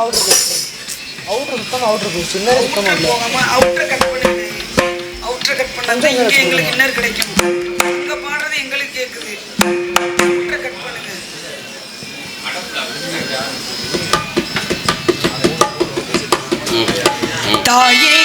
அவுட்ரு போயிடுச்சு அவுட்ரு சுத்தமாக அவுட்ரு போயிடுச்சு இன்னும் சுத்தமாக இல்லை அவுட்டர் கட் பண்ணுங்க அவுட்டர் கட் பண்ணா. இங்க எங்களுக்கு இன்னர் கிடைக்கும். இங்க பாடுறது எங்களுக்கு கேக்குது. அவுட்டர் கட் பண்ணுங்க. தாயே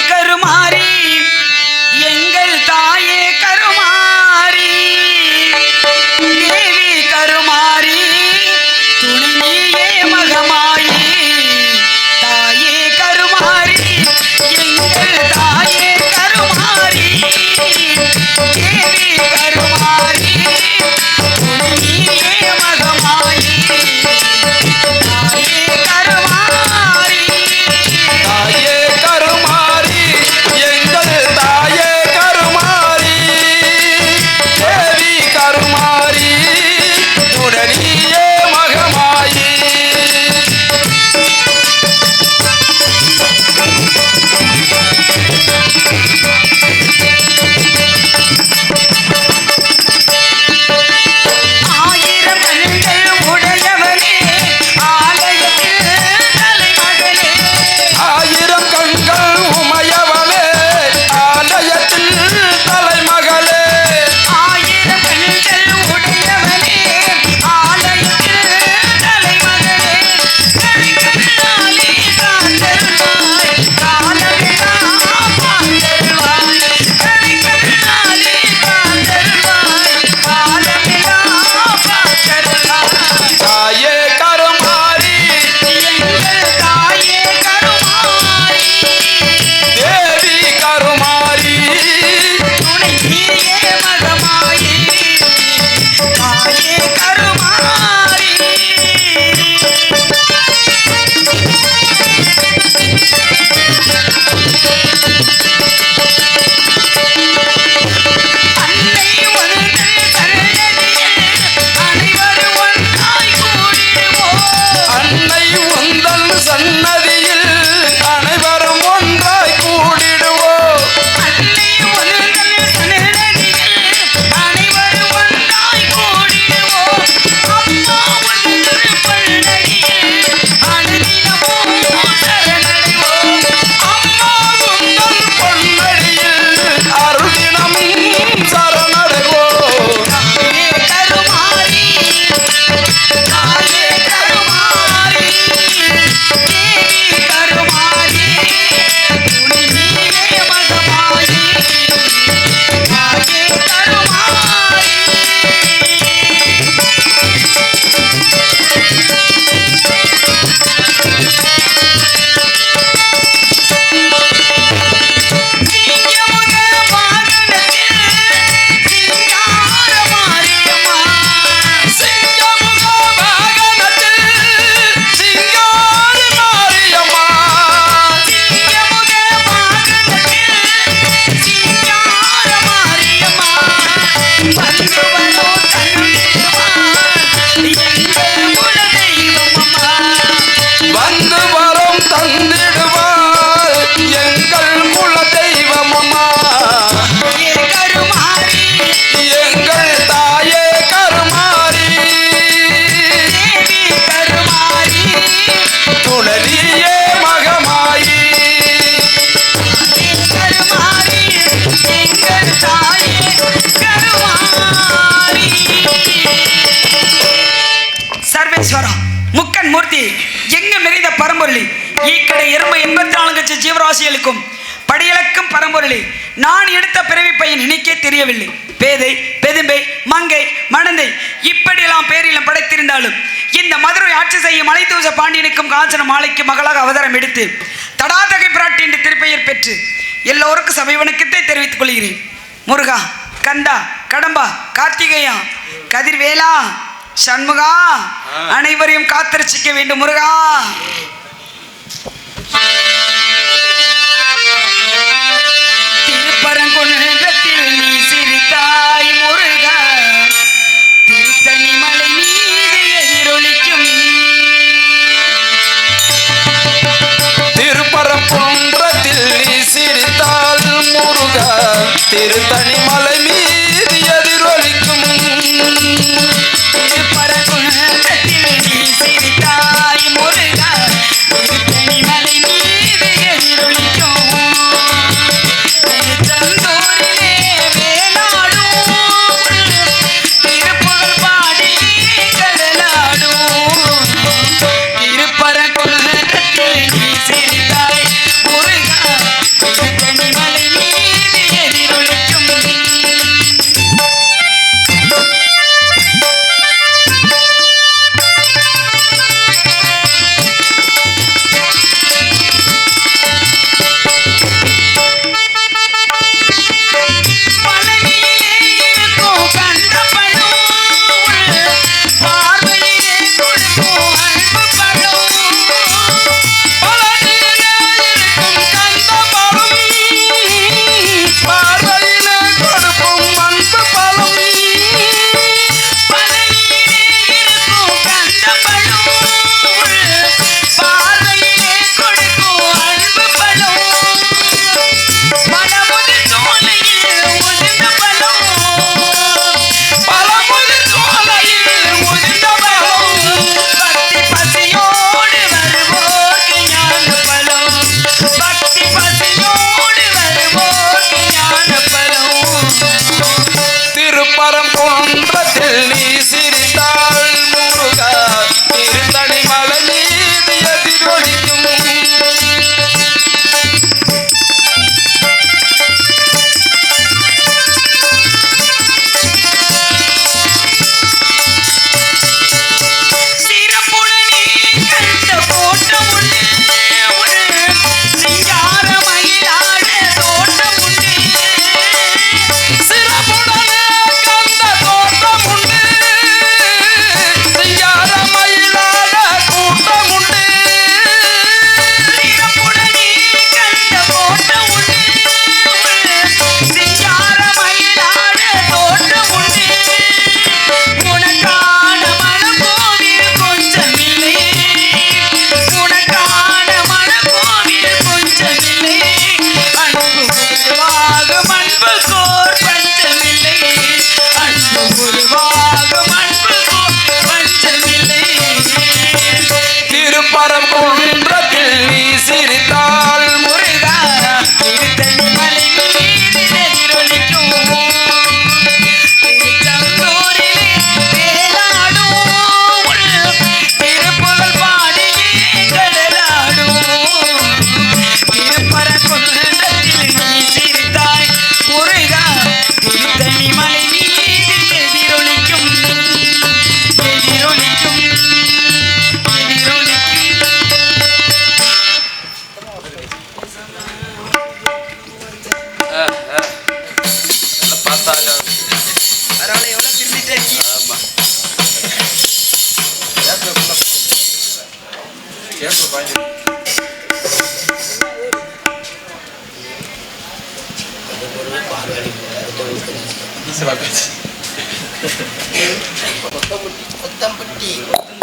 முக்கன் மூர்த்தி எங்கு நிறைந்த பரம்பொருளி? ஈக்கடை எறும்பு எண்பத்தி நாலு லட்சம் ஜீவராசிகளுக்கும் படியளக்கும் பரம்பொருளி. நான் எடுத்த பிறவி பையன் நினைக்கே தெரியவில்லை. பேதை பெதும்பை மங்கை மணந்தை இப்படியெல்லாம் பேரிலும் படைத்திருந்தாலும் இந்த மதுரை ஆட்சி செய்யும் மலைத்தூச பாண்டியனுக்கும் காஞ்சன மாலைக்கு மகளாக அவதாரம் எடுத்து தடாதகை பிராட்டி என்று திருப்பெயர் பெற்று எல்லோருக்கும் சபை தெரிவித்துக் கொள்கிறேன். முருகா கந்தா கடம்பா கார்த்திகேயா கதிர்வேலா சண்முகா அனைவரையும் காத்திருச்சிக்க வேண்டும் முருகா. திருப்பரங்குன்றத்தில் நீ சிரித்தாய் முருகா. திருத்தணி மலை மீது எதிரொலிக்கும். திருப்பரங்குன்றத்தில் நீ சிரித்தால் முருகா. திருத்தணி மலை மீது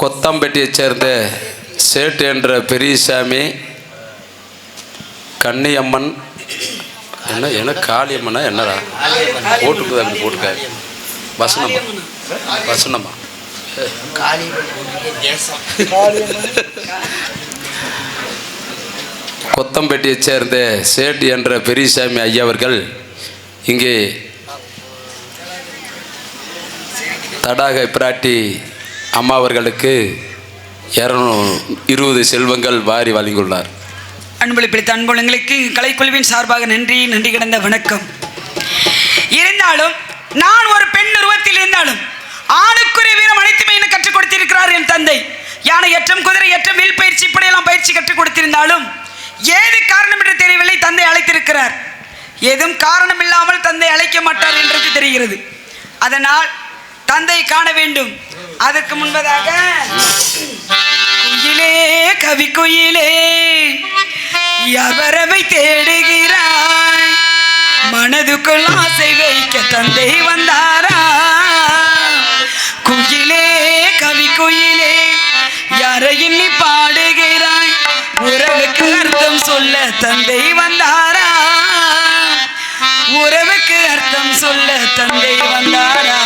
கொத்தம்பட்டியைச் சேர்ந்த சேட்டு என்ற பெரியசாமி கன்னியம்மன் என்ன என்ன காளியம்மனா என்னடா? போட்டுக்குது அப்படி போட்டுக்காரு? வசனம்மா வசனம்மா கொத்தம்பட்டியைச் சேர்ந்த சேட்டு என்ற பெரியசாமி ஐயாவர்கள் இங்கே தடாக பிராட்டி அம்மா அவர்களுக்கு இரநூ இருபது செல்வங்கள் வாரி வழங்கியுள்ளார். அன்பளி பிடித்த அன்புலங்களுக்கு கலைக்குழுவின் சார்பாக நன்றி நன்றி கிடந்த வணக்கம். இருந்தாலும் நான் ஒரு பெண் உருவத்தில் இருந்தாலும் ஆணுக்குரிய வீரம் அனைத்துமே எனக்கு கற்றுக் கொடுத்திருக்கிறார் என் தந்தை. யானை ஏற்றம் குதிரை ஏற்றம் வில் பயிற்சி இப்படியெல்லாம் பயிற்சி கற்றுக் கொடுத்திருந்தாலும் ஏது காரணம் என்று தெரியவில்லை தந்தை அழைத்திருக்கிறார். ஏதும் காரணம் இல்லாமல் தந்தை அழைக்க மாட்டார் என்றது தெரிகிறது. அதனால் தந்தை காண வேண்டும். அதற்கு முன்பதாக குயிலே கவி குயிலே எவரவை தேடுகிறாய்? மனதுக்குள் ஆசை வைக்க தந்தை வந்தாரா? குயிலே கவி குயிலே யாரை எண்ணி பாடுகிறாய்? உறவுக்கு அர்த்தம் சொல்ல தந்தை வந்தாரா? உறவுக்கு அர்த்தம் சொல்ல தந்தை வந்தாரா?